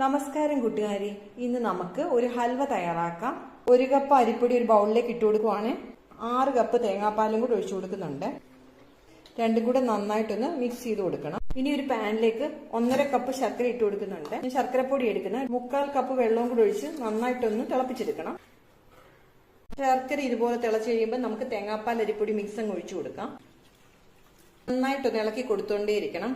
നമസ്കാരം കൂട്ടുകാരി. ഇന്ന് നമുക്ക് ഒരു ഹൽവ തയ്യാറാക്കാം. ഒരു കപ്പ് അരിപ്പൊടി ഒരു ബൗളിലേക്ക് ഇട്ട് കൊടുക്കുവാണ്. ആറ് കപ്പ് തേങ്ങാപ്പാലും കൂടി ഒഴിച്ചു കൊടുക്കുന്നുണ്ട്. രണ്ടും കൂടെ നന്നായിട്ടൊന്ന് മിക്സ് ചെയ്ത് കൊടുക്കണം. ഇനി ഒരു പാനിലേക്ക് ഒന്നര കപ്പ് ശർക്കര ഇട്ട് കൊടുക്കുന്നുണ്ട്. ഞാൻ ശർക്കരപ്പൊടി എടുക്കുന്നത്. മുക്കാൽ കപ്പ് വെള്ളവും കൂടി ഒഴിച്ച് നന്നായിട്ടൊന്ന് തിളപ്പിച്ചെടുക്കണം. ശർക്കര ഇതുപോലെ തിളച്ച് കഴിയുമ്പോൾ നമുക്ക് തേങ്ങാപ്പാൽ അരിപ്പൊടി മിക്സ് അങ്ങ് ഒഴിച്ചു കൊടുക്കാം. നന്നായിട്ടൊന്ന് ഇളക്കി കൊടുത്തോണ്ടേയിരിക്കണം.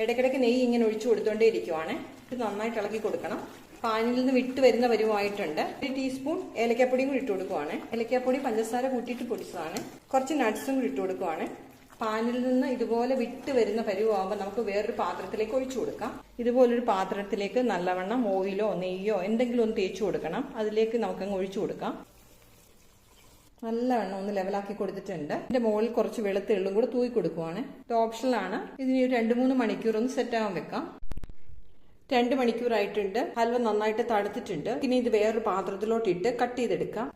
ഇടയ്ക്കിടയ്ക്ക് നെയ്യ് ഇങ്ങനെ ഒഴിച്ചു കൊടുത്തോണ്ടേ ഇരിക്കുവാണ്. ഇത് നന്നായിട്ട് ഇളക്കി കൊടുക്കണം. പാനിൽ നിന്ന് വിട്ട് വരുന്ന വരുമായിട്ടുണ്ട് ഒരു ടീസ്പൂൺ ഏലക്കാപ്പൊടിയും കൂടി ഇട്ട് കൊടുക്കുവാണ്. ഏലക്കാപ്പൊടി പഞ്ചസാര കൂട്ടിയിട്ട് പൊടിച്ചതാണ്. കുറച്ച് നട്ട്സും കൂടി ഇട്ട് കൊടുക്കുവാണ്. പാനിൽ നിന്ന് ഇതുപോലെ വിട്ട് വരുന്ന പരുവാകുമ്പോൾ നമുക്ക് വേറൊരു പാത്രത്തിലേക്ക് ഒഴിച്ചു കൊടുക്കാം. ഇതുപോലൊരു പാത്രത്തിലേക്ക് നല്ലവണ്ണം ഓയിലോ നെയ്യോ എന്തെങ്കിലും ഒന്ന് തേച്ചു കൊടുക്കണം. അതിലേക്ക് നമുക്കങ്ങ് ഒഴിച്ചു കൊടുക്കാം. നല്ലവണ്ണം ഒന്ന് ലെവലാക്കി കൊടുത്തിട്ടുണ്ട്. ഇതിന്റെ മുകളിൽ കുറച്ച് വെളുത്ത എള്ളും കൂടെ തൂക്കി കൊടുക്കുവാണ്. ഇത് ഓപ്ഷണലാണ് ഇതിന് ഒരു രണ്ട് മൂന്ന് മണിക്കൂർ ഒന്ന് സെറ്റ് ആവാൻ വെക്കാം. രണ്ട് മണിക്കൂറായിട്ടുണ്ട്. ഹൽവ നന്നായിട്ട് തടുത്തിട്ടുണ്ട് ഇനി ഇത് വേറൊരു പാത്രത്തിലോട്ട് ഇട്ട് കട്ട് ചെയ്തെടുക്കാം.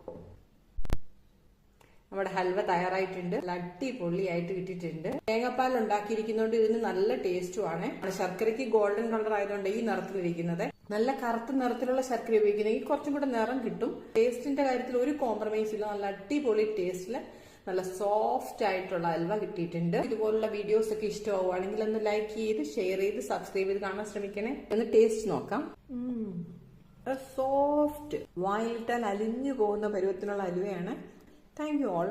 നമ്മുടെ ഹൽവ തയ്യാറായിട്ടുണ്ട്. ലട്ടി അടിപൊളിയായിട്ട് കിട്ടിയിട്ടുണ്ട്. തേങ്ങാപ്പാൽ ഉണ്ടാക്കിയിരിക്കുന്നതുകൊണ്ട് ഇതിന് നല്ല ടേസ്റ്റുമാണ് ശർക്കരയ്ക്ക് ഗോൾഡൻ കളർ ആയതുകൊണ്ട് ഈ നിറത്തിലിരിക്കുന്നത്. നല്ല കറുത്ത നിറത്തിലുള്ള ശർക്കര ഉപയോഗിക്കുന്നെങ്കിൽ കുറച്ചും കൂടെ നിറം കിട്ടും. ടേസ്റ്റിന്റെ കാര്യത്തിൽ ഒരു കോംപ്രമൈസ് ഇല്ല. നല്ല അടിപൊളി ടേസ്റ്റിൽ നല്ല സോഫ്റ്റ് ആയിട്ടുള്ള അൽവ കിട്ടിയിട്ടുണ്ട്. ഇതുപോലുള്ള വീഡിയോസ് ഒക്കെ ഇഷ്ടമാവുകയാണെങ്കിൽ ഒന്ന് ലൈക്ക് ചെയ്ത് ഷെയർ ചെയ്ത് സബ്സ്ക്രൈബ് ചെയ്ത് കാണാൻ ശ്രമിക്കണേ. ഒന്ന് ടേസ്റ്റ് നോക്കാം. സോഫ്റ്റ് വായിലിട്ടാൽ അലിഞ്ഞു പോകുന്ന പരുവത്തിനുള്ള അലുവയാണ് താങ്ക് യു ഓൾ